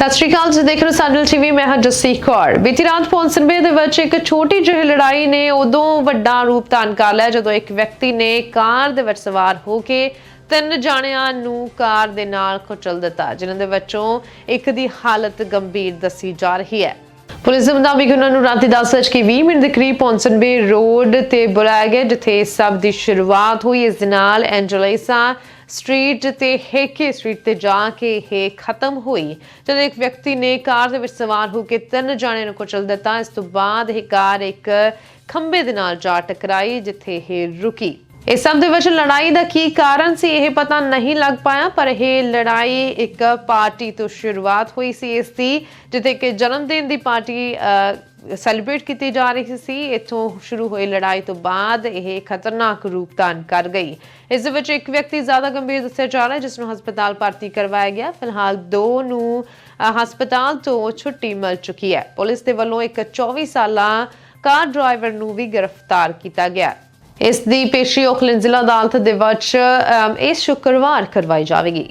ਸਤਿ ਸ਼੍ਰੀ ਅਕਾਲ ਜੀ, ਦੇਖ ਰਹੇ ਹੋ ਸਾਡਲ ਟੀਵੀ ਮੈਂ ਹਾਂ ਜਸੀ ਕੌਰ। ਬੀਤੀ ਰਾਤ ਪੌਂਸਨਬੇ ਦੇ ਵਿੱਚ ਇੱਕ ਛੋਟੀ ਜਿਹੀ ਲੜਾਈ ਨੇ ਉਦੋਂ ਵੱਡਾ ਰੂਪ ਧਾਰਨ ਕਰ ਲਿਆ, ਜਦੋਂ ਇੱਕ ਵਿਅਕਤੀ ਨੇ ਕਾਰ ਦੇ ਵਿੱਚ ਸਵਾਰ ਹੋ ਕੇ ਤਿੰਨ ਜਾਣਿਆਂ ਨੂੰ ਕਾਰ ਦੇ ਨਾਲ ਕੁਚਲ ਦਿੱਤਾ, ਜਿਨ੍ਹਾਂ ਦੇ ਵਿੱਚੋਂ ਇੱਕ ਦੀ ਹਾਲਤ ਗੰਭੀਰ ਦੱਸੀ ਜਾ ਰਹੀ ਹੈ। ਪੁਲਿਸ ਦੇ ਮੁਤਾਬਿਕ ਉਹਨਾਂ ਨੂੰ ਰਾਤੀ 10:20 ਮਿੰਟ ਦੇ ਕਰੀਬ ਪੌਂਸਨਬੇ ਰੋਡ ਤੇ ਬੁਲਾਇਆ ਗਿਆ, ਜਿੱਥੇ ਇਸ ਸਭ ਦੀ ਸ਼ੁਰੂਆਤ ਹੋਈ। ਇਸ ਦੇ ਨਾਲ ਐਂਜਲਾਈਸਾ ਸਟਰੀਟ ਤੇ ਹੇਕੇ ਸਟਰੀਟ ਤੇ ਜਾ ਕੇ ਇਹ ਖਤਮ ਹੋਈ। ਜਦੋਂ ਇੱਕ ਵਿਅਕਤੀ ਨੇ ਕਾਰ ਦੇ ਵਿੱਚ ਸਵਾਰ ਹੋ ਕੇ ਤਿੰਨ ਜਾਣਿਆਂ ਨੂੰ ਕੁਚਲ ਦਿੱਤਾ, ਇਸ ਤੋਂ ਬਾਅਦ ਇਹ ਕਾਰ ਇੱਕ ਖੰਭੇ ਦੇ ਨਾਲ ਜਾ ਟਕਰਾਈ, ਜਿੱਥੇ ਇਹ ਰੁਕੀ। ਇਸ ਸਭ ਦੇ ਵਿੱਚ ਲੜਾਈ ਦਾ ਕੀ ਕਾਰਨ ਸੀ ਇਹ ਪਤਾ ਨਹੀਂ ਲੱਗ ਪਾਇਆ, ਪਰ ਇਹ ਲੜਾਈ ਇੱਕ ਪਾਰਟੀ ਤੋਂ ਸ਼ੁਰੂਆਤ ਹੋਈ ਸੀ ਇਸ ਦੀ, ਜਿੱਥੇ ਕਿ ਜਨਮ ਦਿਨ ਦੀ ਪਾਰਟੀ ਸੈਲੀਬ੍ਰੇਟ ਕੀਤੀ ਜਾ ਰਹੀ ਸੀ। ਇੱਥੋਂ ਸ਼ੁਰੂ ਹੋਈ ਲੜਾਈ ਤੋਂ ਬਾਅਦ ਇਹ ਖਤਰਨਾਕ ਰੂਪ ਧਾਰਨ ਕਰ ਗਈ। ਇਸ ਦੇ ਵਿੱਚ ਇੱਕ ਵਿਅਕਤੀ ਜ਼ਿਆਦਾ ਗੰਭੀਰ ਦੱਸਿਆ ਜਾ ਰਿਹਾ ਹੈ, ਜਿਸ ਨੂੰ ਹਸਪਤਾਲ ਭਰਤੀ ਕਰਵਾਇਆ ਗਿਆ। ਫਿਲਹਾਲ ਦੋ ਨੂੰ ਹਸਪਤਾਲ ਤੋਂ ਛੁੱਟੀ ਮਿਲ ਚੁੱਕੀ ਹੈ। ਪੁਲਿਸ ਦੇ ਵੱਲੋਂ ਇੱਕ 24 ਸਾਲਾ ਕਾਰ ਡਰਾਈਵਰ ਨੂੰ ਵੀ ਗ੍ਰਿਫਤਾਰ ਕੀਤਾ ਗਿਆ। ਇਸ ਦੀ ਪੇਸ਼ੀ ਓਕਲੈਂਡ ਜ਼ਿਲ੍ਹਾ ਅਦਾਲਤ ਦੇ ਵਿੱਚ ਇਸ ਸ਼ੁੱਕਰਵਾਰ ਕਰਵਾਈ ਜਾਵੇਗੀ।